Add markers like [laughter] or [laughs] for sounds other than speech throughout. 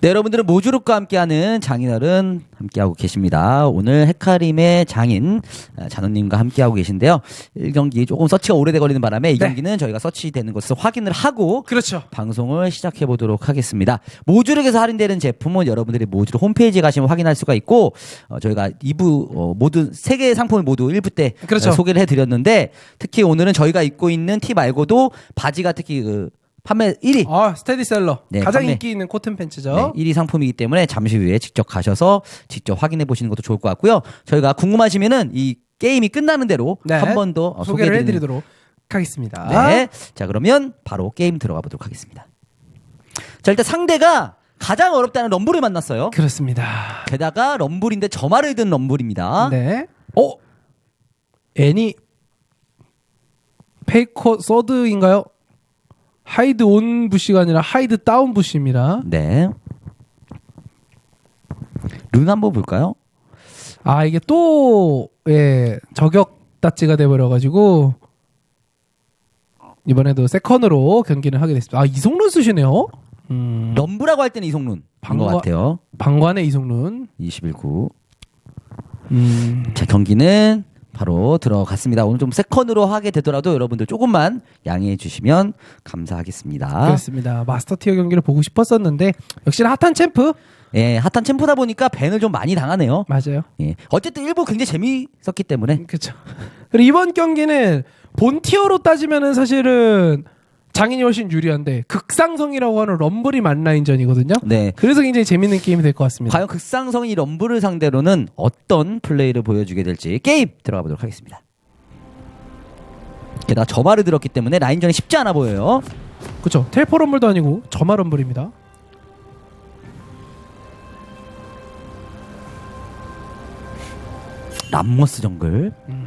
네, 여러분들은 모주룩과 함께하는 장인어른 함께하고 계십니다. 오늘 헤카림의 장인 아, 잔호님과 함께하고 계신데요. 1경기 조금 서치가 오래돼 걸리는 바람에 이 네. 경기는 저희가 서치되는 것을 확인을 하고 그렇죠. 방송을 시작해 보도록 하겠습니다. 모주룩에서 할인되는 제품은 여러분들이 모주룩 홈페이지에 가시면 확인할 수가 있고 어, 저희가 2부 어, 모든 세 개의 상품을 모두 1부 때 그렇죠. 어, 소개를 해드렸는데 특히 오늘은 저희가 입고 있는 티 말고도 바지가 특히 그 판매 1위 아 스테디셀러 네, 가장 판매. 인기 있는 코튼 팬츠죠. 네, 1위 상품이기 때문에 잠시 후에 직접 가셔서 직접 확인해 보시는 것도 좋을 것 같고요. 저희가 궁금하시면은 이 게임이 끝나는 대로 네. 한번 더 소개를 소개해 드리도록 해드리도록 하겠습니다. 네. 자, 그러면 바로 게임 들어가 보도록 하겠습니다. 자, 일단 상대가 가장 어렵다는 럼블을 만났어요. 그렇습니다. 게다가 럼블인데 점화를 든 럼블입니다. 네. 어? 애니 페이커 서드인가요? 하이드 온 부시가 아니라 하이드 다운 부시입니다. 네. 룬 한번 볼까요? 아 이게 또 예, 저격 다치가 돼버려가지고 이번에도 세컨으로 경기를 하게 됐습니다. 아 이송룬 쓰시네요. 음, 럼블이라고 할 때는 반것 방과- 같아요. 방관의 이송룬. 21구. 음, 자, 경기는 바로 들어갔습니다. 오늘 좀 세컨으로 하게 되더라도 여러분들 조금만 양해해 주시면 감사하겠습니다. 그렇습니다. 마스터 티어 경기를 보고 싶었었는데 역시나 핫한 챔프 예, 핫한 챔프다 보니까 밴을 좀 많이 당하네요. 맞아요. 예. 어쨌든 일부 굉장히 재미있었기 때문에 그렇죠. 그리고 이번 경기는 본 티어로 따지면은 사실은 장인이 훨씬 유리한데 극상성이라고 하는 럼블이 만라인전이거든요. 네. 그래서 굉장히 재밌는 게임이 될 것 같습니다. 과연 극상성이 럼블을 상대로는 어떤 플레이를 보여주게 될지 게임 들어가 보도록 하겠습니다. 게다가 저마를 들었기 때문에 라인전이 쉽지 않아 보여요. 그렇죠. 텔포 럼블도 아니고 점화 럼블입니다. 람머스 정글. 일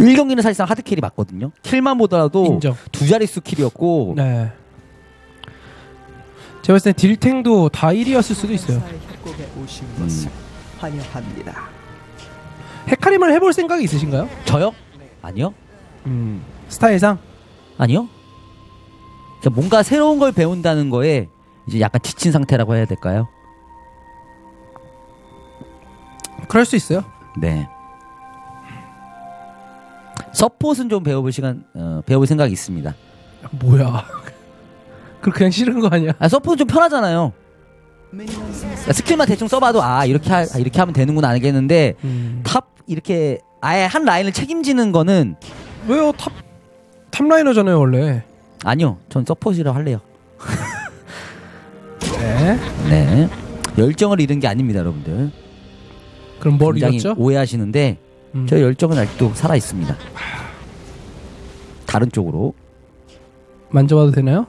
1경기는 사실상 하드캐리 맞거든요. 킬만 보더라도 인정. 두 자릿수 킬이었고 네. 제가 봤을 땐 딜탱도 다 1위였을 수도 있어요. 것을 환영합니다. 헤카림을 해볼 생각이 있으신가요? 저요? 아니요. 음. 스타일상? 아니요. 그러니까 뭔가 새로운 걸 배운다는 거에 이제 약간 지친 상태라고 해야 될까요? 그럴 수 있어요. 네. 서폿은 좀 배워볼 시간, 어, 배워볼 생각이 있습니다. 뭐야. 그 그냥 싫은 거 아니야? 아, 서폿은 좀 편하잖아요. 그러니까 스킬만 대충 써봐도 아 이렇게 하, 아, 이렇게 하면 되는구나 알겠는데 음. 탑 이렇게 아예 한 라인을 책임지는 거는 왜요? 탑 탑라이너잖아요, 원래. 아니요. 전 서폿이라고 할래요. [laughs] 네. 네. 열정을 잃은 게 아닙니다, 여러분들. 그럼 뭘 굉장히 잃었죠? 오해하시는데 음. 저 열정은 아직도 살아 있습니다. 다른 쪽으로. 만져봐도 되나요?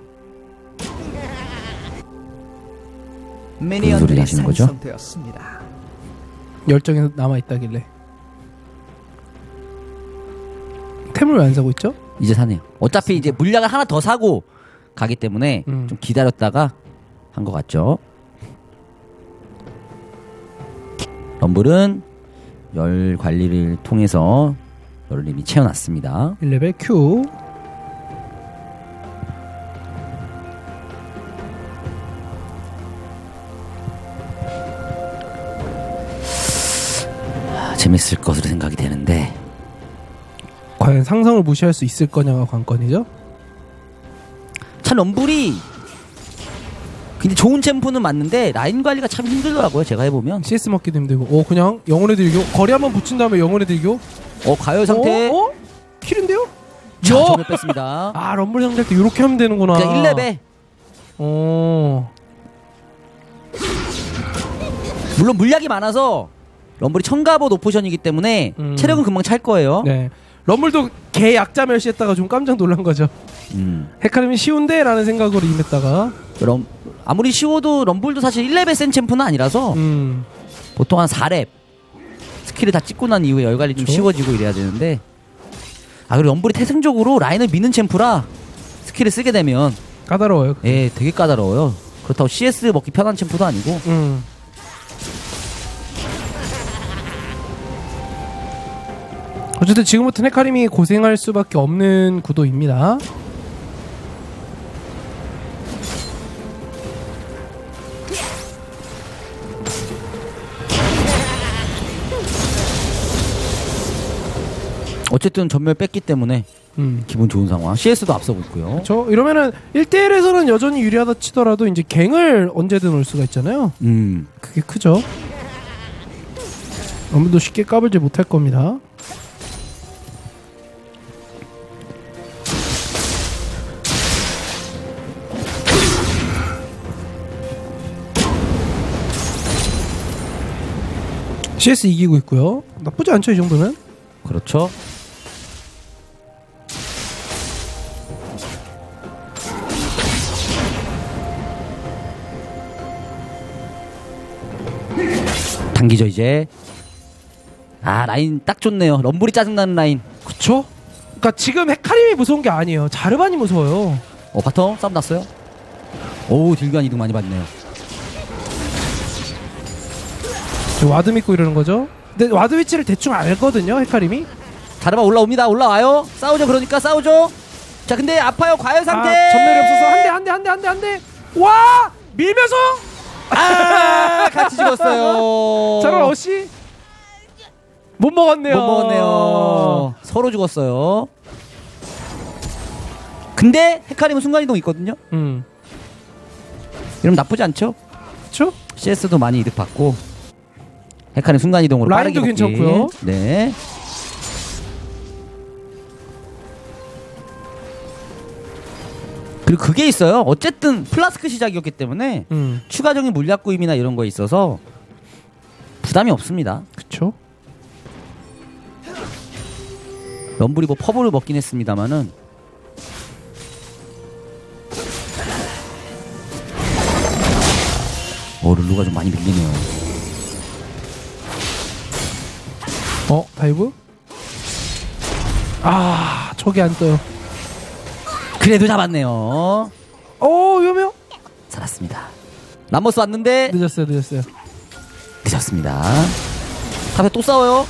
소리 미니언들이 하시는 거죠? 열정이 남아 있다길래. 템을 왜 안 사고 있죠? 이제 사네요. 어차피 이제 물약을 하나 더 사고 가기 때문에 음. 좀 기다렸다가 한 것 같죠. 럼블은 열 관리를 통해서 열을 이미 채워놨습니다. 1레벨 Q. 아, 재밌을 것으로 생각이 되는데 과연 상성을 무시할 수 있을 거냐가 관건이죠. 참 럼블이 근데 좋은 챔프는 맞는데 라인 관리가 참 힘들더라고요. 제가 해보면 CS 먹기도 힘들고. 어 그냥 영혼의 딜교. 거리 한번 붙인 다음에 영혼의 딜교. 어 가요 상태 어? 어? 킬인데요? 자, 야! 정을 뺐습니다. [laughs] 아 럼블 상대 때 이렇게 하면 되는구나. 그냥 1렙에 어. 물론 물약이 많아서 럼블이 청가봇 오포션이기 때문에 음. 체력은 금방 찰 거예요. 네. 럼블도 개 약자 멸시했다가 좀 깜짝 놀란 거죠. 음. 헤카림이 쉬운데라는 생각으로 임했다가. 럼 아무리 쉬워도 럼블도 사실 1렙의 센 챔프는 아니라서 음. 보통 한 4렙 스킬을 다 찍고 난 이후에 열관리 좀? 쉬워지고 이래야 되는데 아 그리고 럼블이 태생적으로 라인을 미는 챔프라 스킬을 쓰게 되면 까다로워요. 예 되게 까다로워요. 그렇다고 CS 먹기 편한 챔프도 아니고 음. 어쨌든 지금부터 헤카림이 고생할 수밖에 없는 구도입니다. 어쨌든 전멸 뺐기 때문에 음. 기분 좋은 상황. CS도 앞서고 있고요. 저 이러면은 1대1에서는 여전히 유리하다 치더라도 이제 갱을 언제든 올 수가 있잖아요. 음. 그게 크죠. 아무도 쉽게 까불지 못할 겁니다. CS 이기고 있고요. 나쁘지 않죠 이 정도면? 그렇죠. 당기죠 이제. 아 라인 딱 좋네요. 럼블이 짜증나는 라인. 그쵸? 그러니까 지금 헤카림이 무서운 게 아니에요. 자르반이 무서워요. 어 바텀 싸움 났어요. 오 딜관 이득 많이 받네요. 저 와드 믿고 이러는 거죠. 근데 와드 위치를 대충 알거든요 헤카림이. 자르바 올라옵니다. 올라와요. 싸우죠. 그러니까 싸우죠. 자 근데 아파요. 과열 상태. 아, 전멸이 없어서 한 대 한 대 한 대 한 대 한 대. 와 밀면서 아 같이 죽었어요. 저런 어시 못 먹었네요. 못 먹었네요. 서로 죽었어요. 근데 헤카림은 순간이동 있거든요. 음, 이러면 나쁘지 않죠? 그렇죠? CS도 많이 이득 받고 헤카림 순간이동으로 빠르게 복귀. 괜찮고요. 네. 그리고 그게 있어요. 어쨌든 플라스크 시작이었기 때문에 음, 추가적인 물약 구입이나 이런 거에 있어서 부담이 없습니다. 그렇죠. 럼블이 뭐 퍼블을 먹긴 했습니다만은 어 룰루가 좀 많이 밀리네요. 어 다이브? 아 저게 안 떠요. 그래도 잡았네요. 어 위험해요. 살았습니다. 람머스 왔는데 늦었어요 늦었어요. 늦었습니다. 탑에 또 싸워요.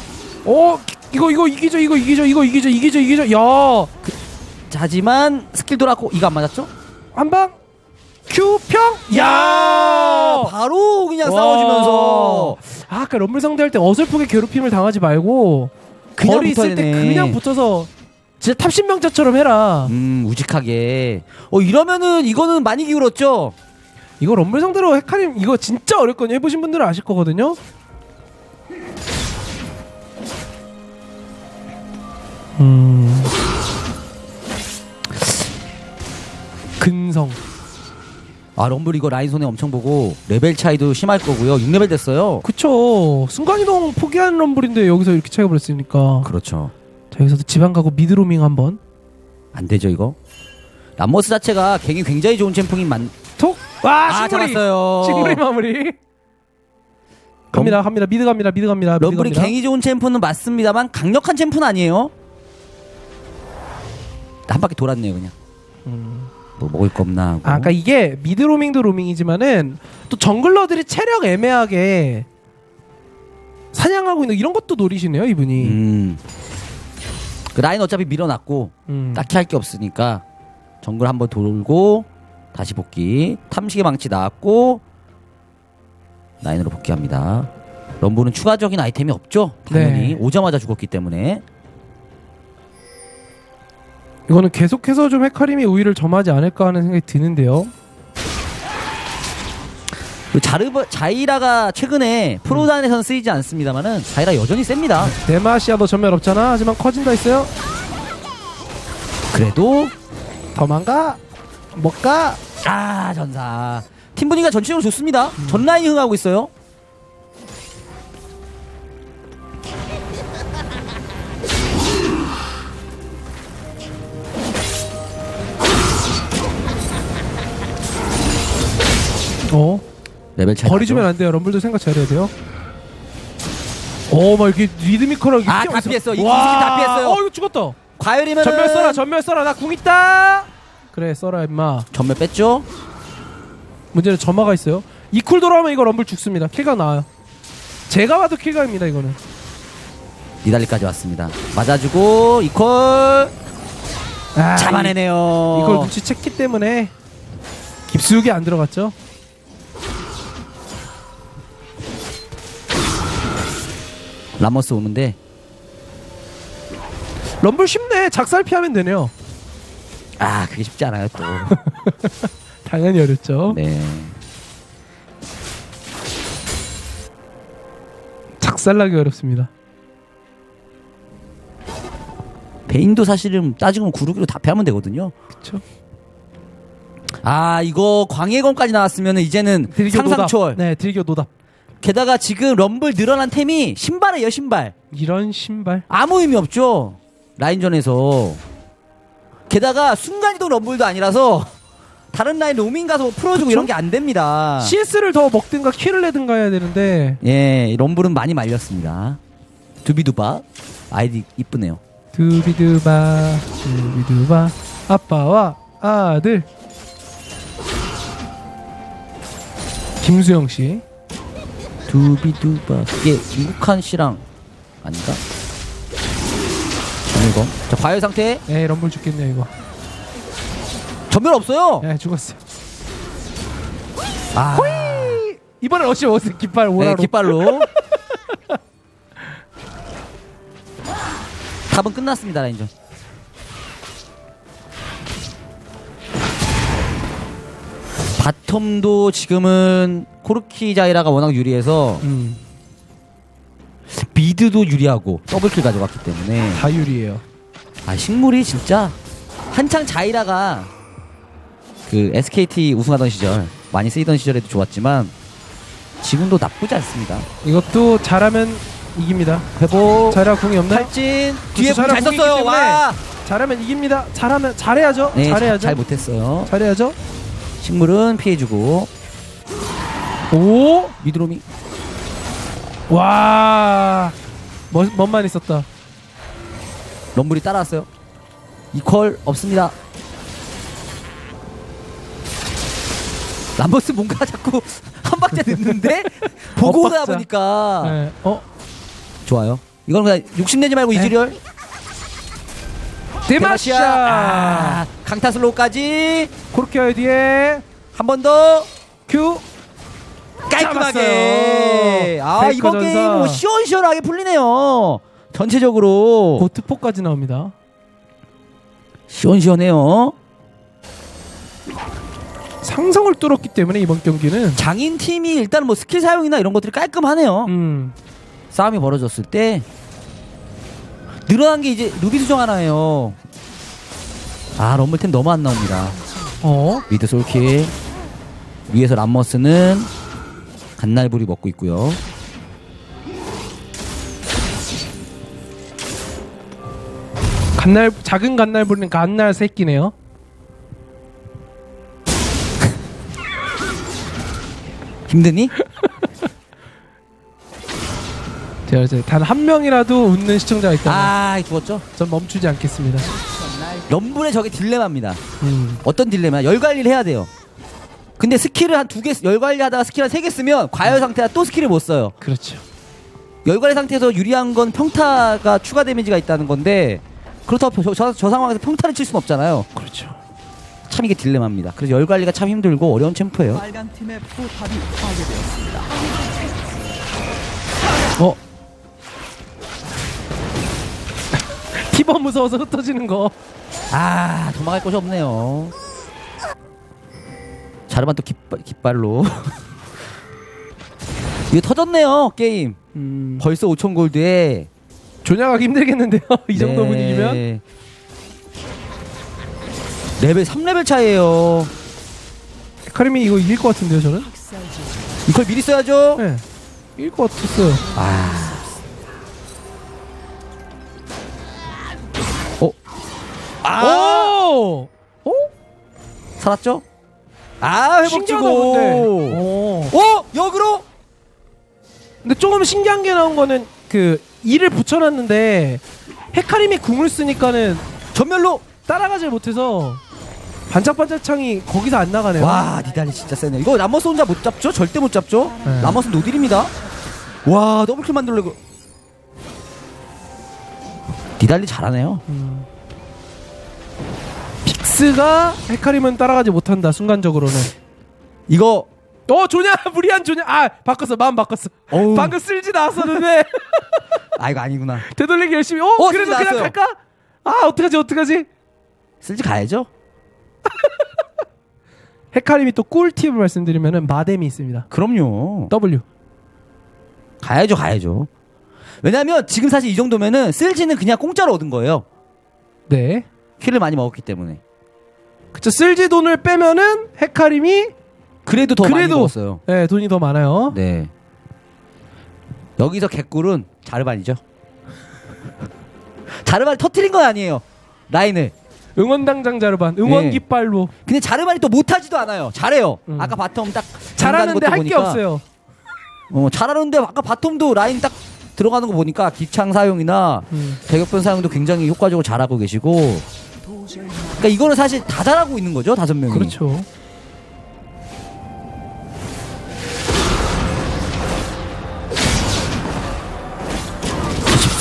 어 이거 이거 이기죠 이거 이기죠 이거 이기죠 이기죠 이기죠. 야한 자, 하지만 스킬 돌았고 이거 안 맞았죠? 방. 큐 평. 야 바로 그냥 와. 싸워주면서 아, 아까 럼블 상대할 때 어설프게 괴롭힘을 당하지 말고 그냥 거리 있을 때 되네. 그냥 붙어서 진짜 탑신명자처럼 해라. 음 우직하게 어 이러면은 이거는 많이 기울었죠? 이거 럼블 상대로 헤카림 이거 진짜 어렵거든요. 해보신 분들은 아실 거거든요. 음. 근성. 아 럼블 이거 라인 손해 엄청 보고 레벨 차이도 심할 거고요. 6레벨 됐어요. 그쵸. 순간이동 포기한 럼블인데 여기서 이렇게 차이가 벌었으니까. 그렇죠. 자, 여기서도 지방 가고 미드로밍 한번. 안 되죠 이거. 람머스 자체가 갱이 굉장히 좋은 챔프인 만. 톡! 와, 아 식물이. 잡았어요. 식물이 마무리. 갑니다, 갑니다. 미드 갑니다, 미드 갑니다. 미드 럼블이 갑니다. 갱이 좋은 챔프는 맞습니다만 강력한 챔프는 아니에요. 한 바퀴 돌았네요 그냥. 음. 뭐 먹을 거 없나 하고. 아, 그러니까 이게 미드 로밍도 로밍이지만은 또 정글러들이 체력 애매하게 사냥하고 있는 이런 것도 노리시네요, 이분이. 음. 그 라인 어차피 밀어놨고 음. 딱히 할 게 없으니까 정글 한번 돌고 다시 복귀. 탐식의 망치 나왔고 라인으로 복귀합니다. 럼블은 추가적인 아이템이 없죠. 당연히 네. 오자마자 죽었기 때문에 이거는 계속해서 좀 헤카림이 우위를 점하지 않을까 하는 생각이 드는데요. 그 자르바 자이라가 최근에 프로단에서는 쓰이지 않습니다만은 자이라 여전히 셉니다. 데마시아 너 전멸 없잖아. 하지만 커진다 있어요. 그래도 더만가? 못가? 아 전사 팀 분위기가 전체적으로 좋습니다. 전 라인이 흥하고 있어요. 어? 레벨 차이. 거리 나죠? 주면 안 돼요. 럼블도 생각 잘해야 돼요. 오, 막 이렇게 리드미컬하게. 아, 뛰어 다. 피했어. 이 와. 다 피했어요. 어, 이거 죽었다. 과열이면 전멸 써라, 전멸 써라. 나 궁 있다. 그래, 써라 임마. 전멸 뺐죠. 문제는 점화가 있어요. 이 쿨 돌아오면 이거 럼블 죽습니다. 킬각 나와요. 제가 봐도 킬각입니다 이거는. 니달리까지 왔습니다. 맞아주고 이콜 아, 잡아내네요. 이- 이걸 눈치챘기 때문에 깊숙이 안 들어갔죠. 라모스 오는데 럼블 쉽네. 작살 피하면 되네요. 아 그게 쉽지 않아요 또. [laughs] 당연히 어렵죠. 네. 작살나기 어렵습니다. 베인도 사실은 따지고 구르기로 다 패하면 되거든요. 그렇죠. 아 이거 광해검까지 나왔으면 이제는 상상초월. 노답. 네, 드리교 노답. 게다가 지금 럼블 늘어난 템이 신발이에요 신발. 이런 신발. 아무 의미 없죠. 라인전에서. 게다가 순간이동 럼블도 아니라서 다른 라인 로밍 가서 풀어주고 그쵸? 이런 게 안 됩니다. CS를 더 먹든가 킬을 내든가 해야 되는데 예, 럼블은 많이 말렸습니다. 두비두바 아이디 이쁘네요. 두비두바 두비두바 아빠와 아들 김수영 씨 두비두바 이게 김국한 씨랑 아닌가? 이거 자 과열 상태 에 럼블 죽겠네 이거 전멸 없어요. 에 죽었어 아, 이번엔 어찌 어디 깃발 네, 오라로 깃발로. [laughs] 답은 끝났습니다 라인전. 바텀도 지금은 코르키 자이라가 워낙 유리해서 음, 미드도 유리하고 더블킬 가져갔기 때문에 다 유리해요 아 식물이 진짜 한창 자이라가 그 SKT 우승하던 시절 많이 쓰이던 시절에도 좋았지만 지금도 나쁘지 않습니다. 이것도 잘하면 이깁니다 회복 자라 궁이 없나요? 탈진 뒤에 자라 잘 공이기 썼어요. 와. 잘하면 이깁니다 잘하면 잘해야죠 네, 잘해야죠 잘 못했어요. 잘해야죠 식물은 피해주고 오 미드로미 와 멋, 멋만 있었다 럼블이 따라왔어요. 이퀄 없습니다. 람버스 뭔가 자꾸 [laughs] 한 박자 늦는데 보고 오다 엇박자. 보니까 네. 어 좋아요. 이건 그냥 욕심내지 말고 네. 이즈리얼 데마시아 아, 강타슬로우까지 코르키아의 뒤에 한 번 더 큐 깔끔하게. 잡았어요. 아 페이커 이번 전사. 게임 뭐 시원시원하게 풀리네요. 전체적으로 고트포까지 나옵니다 시원시원해요. 상성을 뚫었기 때문에 이번 경기는 장인 팀이 일단 뭐 스킬 사용이나 이런 것들이 깔끔하네요. 음 싸움이 벌어졌을 때 늘어난 게 이제 루비 수정 하나예요. 아 럼블템 너무 안 나옵니다. 어? 미드 솔킬 위에서 람머스는 갓날불이 먹고 있고요. 갓날 작은 갓날 부리는 갓날 새끼네요. [laughs] 힘드니? 제가 이제 단 한 명이라도 웃는 시청자가 있다면 아 죽었죠. 전 멈추지 않겠습니다. 럼블의 저게 딜레마입니다. 음. 어떤 딜레마? 열 관리를 해야 돼요. 근데 스킬을 한 두 개, 열 관리하다가 스킬 한 세 개 쓰면 과열 상태라 또 스킬을 못 써요. 그렇죠. 열 관리 상태에서 유리한 건 평타가 추가 데미지가 있다는 건데 그렇다고 저, 저, 저 상황에서 평타를 칠 수는 없잖아요. 그렇죠. 참 이게 딜레마입니다. 그래서 열 관리가 참 힘들고 어려운 챔프예요. 빨간 팀의 포탑이 파괴되었습니다. 어. 티버 무서워서 흩어지는 거. 아 도망갈 곳이 없네요. 자르반 또 깃발, 깃발로 [laughs] 이거 터졌네요 게임. 음. 벌써 5천 골드에 조냐가기 힘들겠는데요. [laughs] 이 정도 네. 분위기면. 레벨 3레벨 차이에요. 카리미 이거 이길 것 같은데요, 저는? 이걸 미리 써야죠. 네. 이길 것 같았어요. 아. 아! 오! 어? 살았죠? 아, 회복 신기하다, 주고. 근데. 오. 어? 역으로? 근데 조금 신기한 게 나온 거는 그 이를 붙여놨는데 헤카림이 궁을 쓰니까는 전멸로. 따라가질 못해서 반짝반짝 창이 거기서 안 나가네요. 와, 니달리 진짜 세네. 이거 라머스 혼자 못 잡죠? 절대 못 잡죠? 네. 라머스 노딜입니다. 와, 더블킬 만들려고. 니달리 잘하네요. 음. 픽스가 헤카림은 따라가지 못한다 순간적으로는 이거 어 조냐 무리한 조냐 아 바꿨어 마음 바꿨어 어우. 방금 쓸지 나왔었는데 아 이거 아니구나. [laughs] 되돌리기 열심히 어, 어, 쓸지 그냥 나왔어요. 갈까 아 어떡하지 어떡하지 쓸지 가야죠. [laughs] 헤카림이 또 꿀팁을 말씀드리면은 마뎀이 있습니다 그럼요. W 가야죠, 가야죠. 왜냐면 지금 사실 이 정도면은 쓸지는 그냥 공짜로 얻은 거예요. 네 킬을 많이 먹었기 때문에. 그쵸 쓸지 돈을 빼면은 헤카림이 그래도 더 많이 그래도 먹었어요. 네 돈이 더 많아요 네. 여기서 개꿀은 자르반이죠. [laughs] 자르반이 터트린 건 아니에요. 라인을. 응원당장 자르반 응원 네. 깃발로 근데 자르반이 또 못하지도 않아요. 잘해요. 음. 아까 바텀 딱 잘하는데 들어가는 할 것도 게 보니까 없어요 어, 잘하는데 아까 바텀도 라인 딱 들어가는 거 보니까 기창 사용이나 음. 대격변 사용도 굉장히 효과적으로 잘하고 계시고 그러니까 이거는 사실 다 잘하고 있는 거죠 다섯 명이. 그렇죠.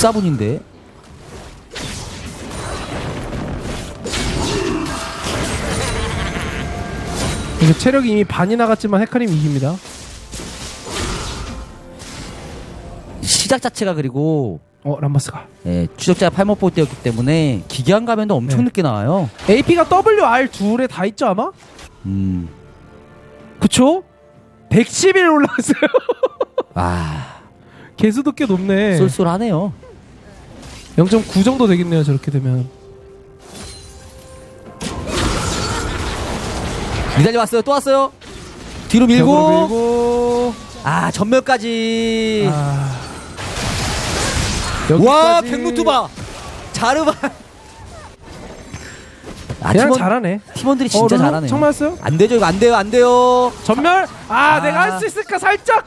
14분인데. 이제 체력이 이미 반이 나갔지만 헤카림이 이깁니다 시작 자체가 그리고 어 람마스가. 예, 추적자가 팔목볼 때였기 때문에 기괴한 가면도 엄청 네. 늦게 나와요. AP가 W, R 둘에 다 있죠 아마? 음. 그쵸? 111 올라갔어요. [laughs] 아. 개수도 꽤 높네. 쏠쏠하네요. 0.9 정도 되겠네요 저렇게 되면. 미달리 왔어요. 또 왔어요. 뒤로 밀고, 벽으로 밀고. 아 전멸까지. 아... 와 여기까지. 백루트 봐 자르반. 아 그냥 팀원, 잘하네. 팀원들이 어, 진짜? 잘하네요. 청 맞았어요? 안 되죠 이거 안 돼요 안 돼요. 전멸? 아, 아. 내가 할 수 있을까? 살짝!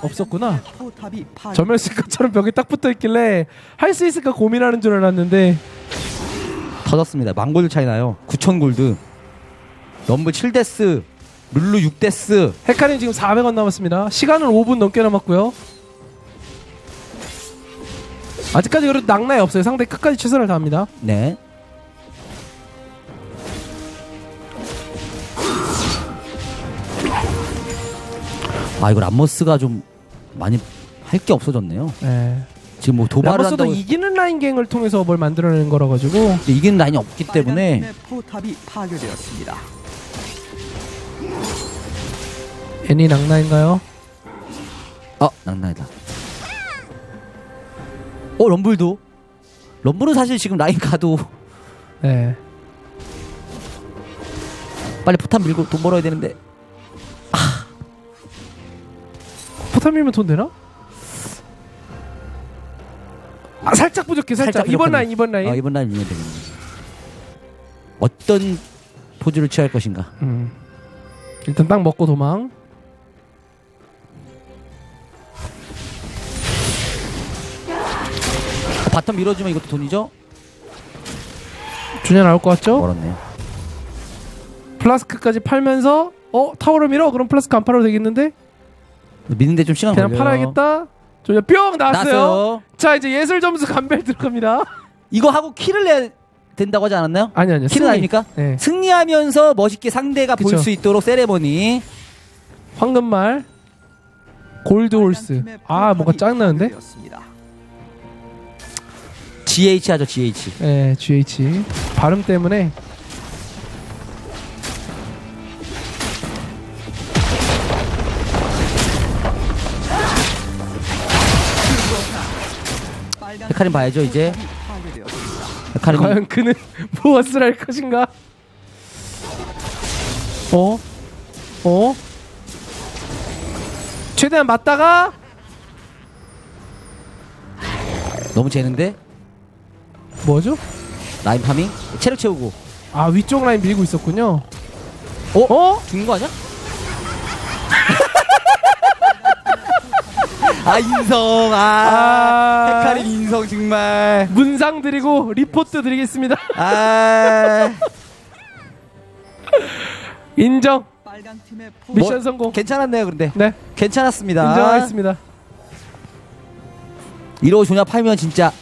없었구나. 포탑이 파괴. 전멸 쓸 것처럼 벽에 딱 붙어 있길래 할 수 있을까 고민하는 줄 알았는데. 터졌습니다. 망골드 차이 나요. 9천 골드. 럼블 7데스 룰루 6데스. 헤카림 지금 400원 남았습니다. 시간은 5분 넘게 남았고요 아직까지 그래도 낙나에 없어요 상대 끝까지 최선을 다합니다 네 아 이거 람머스가 좀 많이 할 게 없어졌네요 네. 지금 뭐 도발을 라머스도 한다고 이기는 라인 갱을 통해서 뭘 만들어내는 거라 가지고 근데 이기는 라인이 없기 때문에 포탑이 파괴되었습니다. 애니 낙나인가요? 아 낭나이다 어 럼블도 럼블은 사실 지금 라인 가도 네. 빨리 포탄 밀고 돈 벌어야 되는데 포탄 밀면 돈 되나? 아 살짝 부족해 살짝, 살짝 이번. 라인 이번 라인 아, 이번 라인 밀면 되겠네 어떤 포즈를 취할 것인가 음. 일단 딱 먹고 도망 바텀 밀어주면 이것도 돈이죠? 준야 나올 것 같죠? 멀었네요 플라스크까지 팔면서 어 타워를 밀어? 그럼 플라스크 안 팔아도 되겠는데? 미는데 좀 시간 그냥 걸려요 팔아야겠다 뿅 나왔어요 나왔어요 자 이제 예술 점수 감별 들어갑니다 이거 하고 킬을 내야 된다고 하지 않았나요? 아니 아니요 킬은 승리. 아닙니까? 네. 승리하면서 멋있게 상대가 볼 그쵸. 수 있도록 세레머니 황금말 골드 홀스 아 뭔가 짱 나는데? GH 하죠 GH 네 GH 발음 때문에 헤카림 봐야죠 이제. 헤카림 과연 그는 [laughs] 무엇을 할 것인가? 어? 어? 최대한 맞다가 너무 재는데 뭐죠? 라인 파밍 체력 채우고 아 위쪽 라인 밀고 있었군요. 어? 어? 죽는 거 아니야? [laughs] 아 인성 아, 아. 헤카림 인성 정말 문상 드리고 리포트 드리겠습니다. 아 [laughs] 인정. 빨간 팀의 포 미션 뭐, 성공. 괜찮았네요 근데 네, 괜찮았습니다 인정하겠습니다. 이러고 조냐 팔면 진짜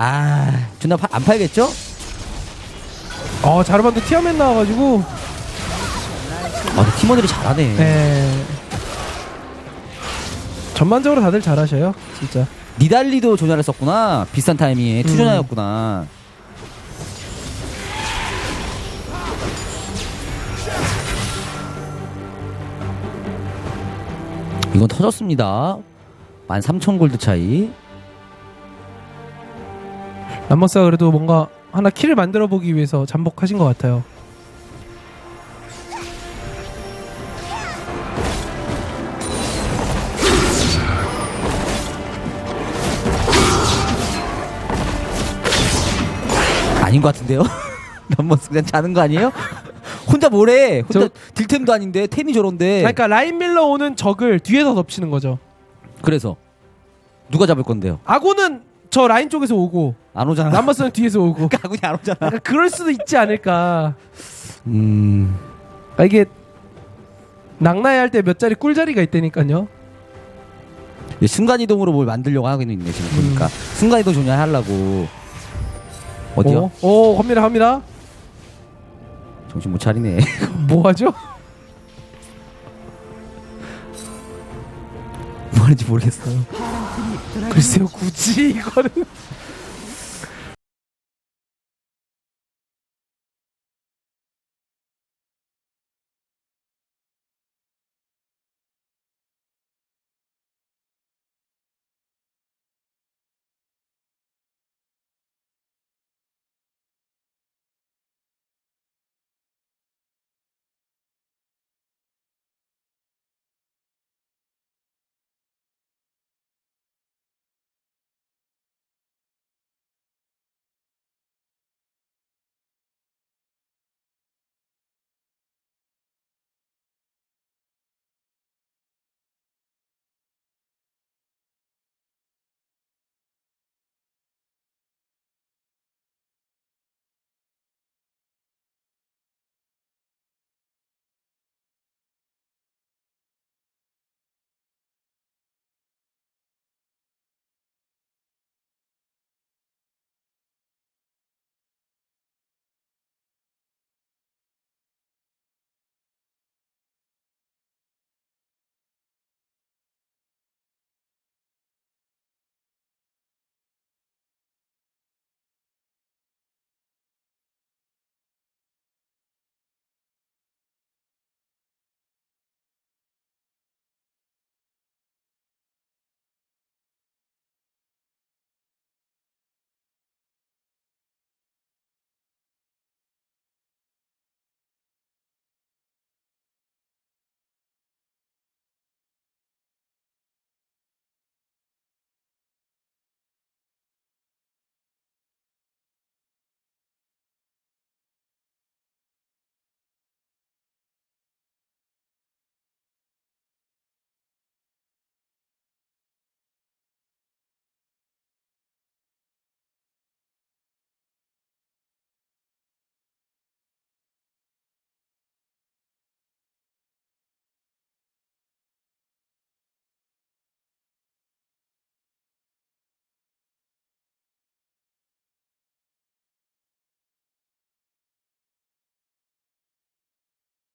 아 존나 파, 안 팔겠죠? 어 자르반도 티어맨 나와가지고 아 근데 팀원들이 잘하네. 네. 전반적으로 다들 잘하셔요 진짜 니달리도 조냐를 썼구나. 비슷한 타이밍에 투조냐였구나. 이건 터졌습니다. 13,000 골드 차이. 람머스가 그래도 뭔가 하나 킬을 만들어 보기 위해서 잠복하신 것 같아요 아닌 것 같은데요? [laughs] 람머스 그냥 자는 거 아니에요? 혼자 뭐래? 혼자 저- 딜템도 아닌데 템이 저런데. 그러니까 라인 밀러 오는 적을 뒤에서 덮치는 거죠 그래서 누가 잡을 건데요? 아고는 저 라인 쪽에서 오고 안 오잖아. 람머스는 뒤에서 오고 [laughs] 가군이 안 오잖아. 약간 그럴 수도 있지 않을까 음. 아, 이게 낙나야 할때 몇 자리 꿀자리가 있다니까요 이제 순간 이동으로 뭘 만들려고 하고 있네 지금 보니까 음. 순간 이동 조냐 하려고 어디요? 오, 오 갑니다 갑니다 정신 못 차리네. [laughs] 뭐 하죠? 뭐 하는지 모르겠어 글쎄요 굳이 이거는